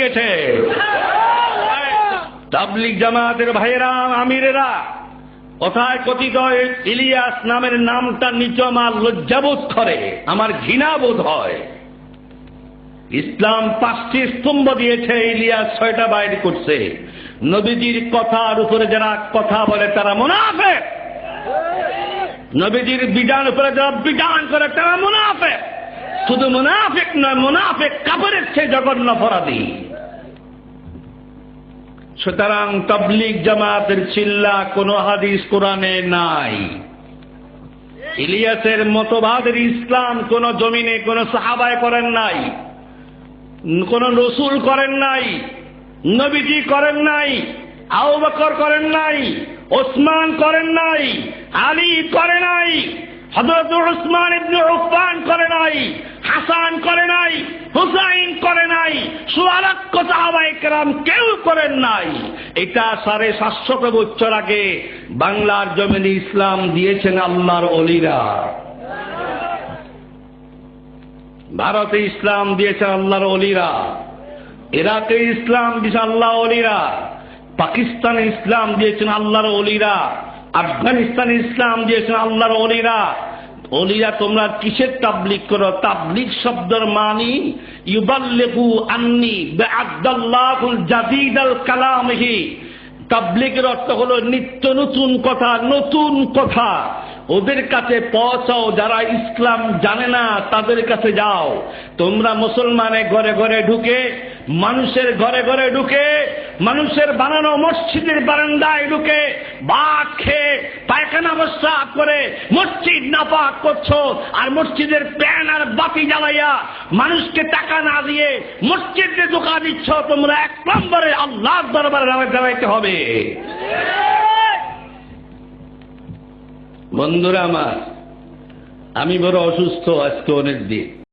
দিয়েছে। তাবলিক জামাতের ভাইয়েরা, আমিরেরা, কথায় কথিত ইলিয়াস নামের নামটা নিচ আমার লজ্জাবোধ করে, আমার ঘৃণা বোধ হয়। ইসলাম পাঁচটি স্তম্ভ দিয়েছে ইলিয়াস ছয়টা বাইর করছে। নবীজির কথার উপরে যারা কথা বলে, তারা মুনাফে নবীজির বিধান উপরে যারা বিধান করে, তারা মুনাফে শুধু মুনাফিক নয়, মুনাফিক কাপড়ের চেয়ে জঘন্য অপরাধী। সুতরাং তবলিক জামাতের চিল্লা কোন হাদিস কোরআনে নাই। ইলিয়াসের মতবাদের ইসলাম কোন জমিনে কোন সাহাবায় করেন নাই, কোন রসুল করেন নাই, নবীজি করেন নাই আউ বকর করেন নাই, ওসমান করেন নাই, আলী করে নাই হজরত উসমান ইবনে করে নাই হাসান করে নাই, হুসাইন করে নাই সুয়ালক্ষ সাহাবাই কেউ করেন নাই। এটা সাড়ে সাতশত বছর আগে বাংলার জমিনে ইসলাম দিয়েছেন আল্লাহর অলিরা। ভারতে ইসলাম দিয়েছেন আল্লাহর অলিরা। ইরাকে ইসলাম দিয়েছে আল্লাহ অলিরা। পাকিস্তানে ইসলাম দিয়েছেন আল্লাহর অলিরা। আফগানিস্তানে ইসলাম দিয়েছেন আল্লাহর অলিরা। অলিরা তোমরা কিসের তাবলিক করো? তাবলিক শব্দের মানি ইউবাল্লেগু আন্নি বেআদাল্লাহুল জাদিদাল কালামহি। তাবলিগের অর্থ হলো নিত্য নতুন কথা নতুন কথা। ওদের কাছে পৌঁছাও, যারা ইসলাম জানে না, তাদের কাছে যাও। তোমরা মুসলমানে ঘরে ঘরে ঢুকে, মানুষের ঘরে ঘরে ঢুকে, মানুষের বানানো মসজিদের বারান্দায় ঢুকে, বাঘ খেয়ে বসা করে মসজিদ নাপাক করছ আর মসজিদের প্যান আর বাতি জ্বালাইয়া মানুষকে টাকা না দিয়ে মসজিদে দোকান দিচ্ছ, তোমরা এক নম্বরে আল্লাহর দরবারে দাঁড়াইতে হবে। বন্ধুরা আমার, আমি বড় অসুস্থ আজকে অনেক দিন।